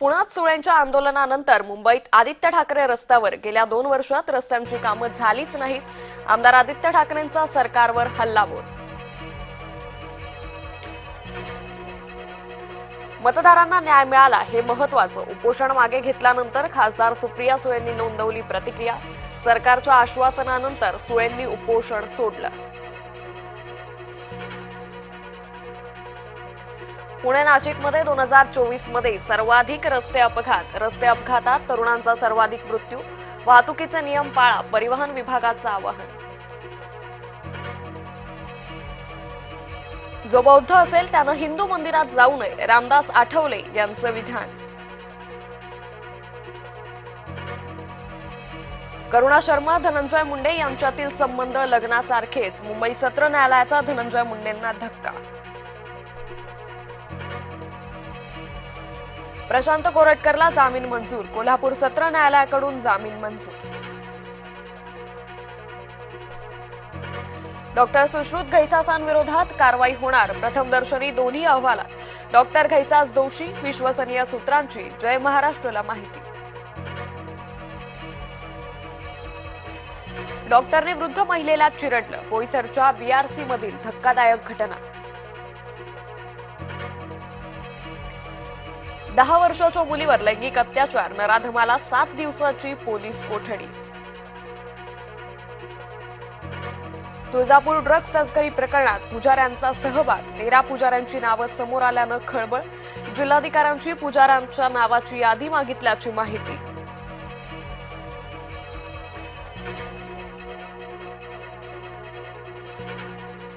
पुण्यात सुळ्यांच्या आंदोलनानंतर मुंबईत आदित्य ठाकरे रस्त्यावर गेल्या दोन वर्षात रस्त्यांची कामं झालीच नाहीत. आमदार आदित्य ठाकरेंचा सरकारवर हल्लाबोल. मतदारांना न्याय मिळाला हे महत्वाचं उपोषण मागे घेतल्यानंतर खासदार सुप्रिया सुळेंनी नोंदवली प्रतिक्रिया. सरकारच्या आश्वासनानंतर सुळेंनी उपोषण सोडलं. पुणे नाशिकमध्ये दोन हजार चोवीसमध्ये सर्वाधिक रस्ते अपघात. रस्ते अपघातात तरुणांचा सर्वाधिक मृत्यू. वाहतुकीचे नियम पाळा परिवहन विभागाचं आवाहन. जो बौद्ध असेल त्यानं हिंदू मंदिरात जाऊ नये रामदास आठवले यांचं विधान. करुणा शर्मा धनंजय मुंडे यांच्यातील संबंध लग्नासारखेच. मुंबई सत्र न्यायालयाचा धनंजय मुंडेंना धक्का. प्रशांत कोरटकरला जामीन मंजूर. कोल्हापूर सत्र न्यायालयाकडून जामीन मंजूर. डॉक्टर सुश्रुत घैसासांविरोधात कारवाई होणार. प्रथमदर्शनी दोन्ही अहवालात. डॉक्टर घैसास दोषी विश्वसनीय सूत्रांची. जय महाराष्ट्रला माहिती. डॉक्टरने वृद्ध महिलेला चिरडलं. बोईसरच्या बीआरसी मधील धक्कादायक घटना. दहा वर्षाच्या मुलीवर लैंगिक अत्याचार नराधमाला सात दिवसाची पोलीस कोठडी. तुळजापूर ड्रग्ज तस्करी प्रकरणात पुजाऱ्यांचा सहभाग. तेरा पुजाऱ्यांची नावं समोर आल्यानं खळबळ. जिल्हाधिकाऱ्यांची पुजाऱ्यांच्या नावाची यादी मागितल्याची माहिती.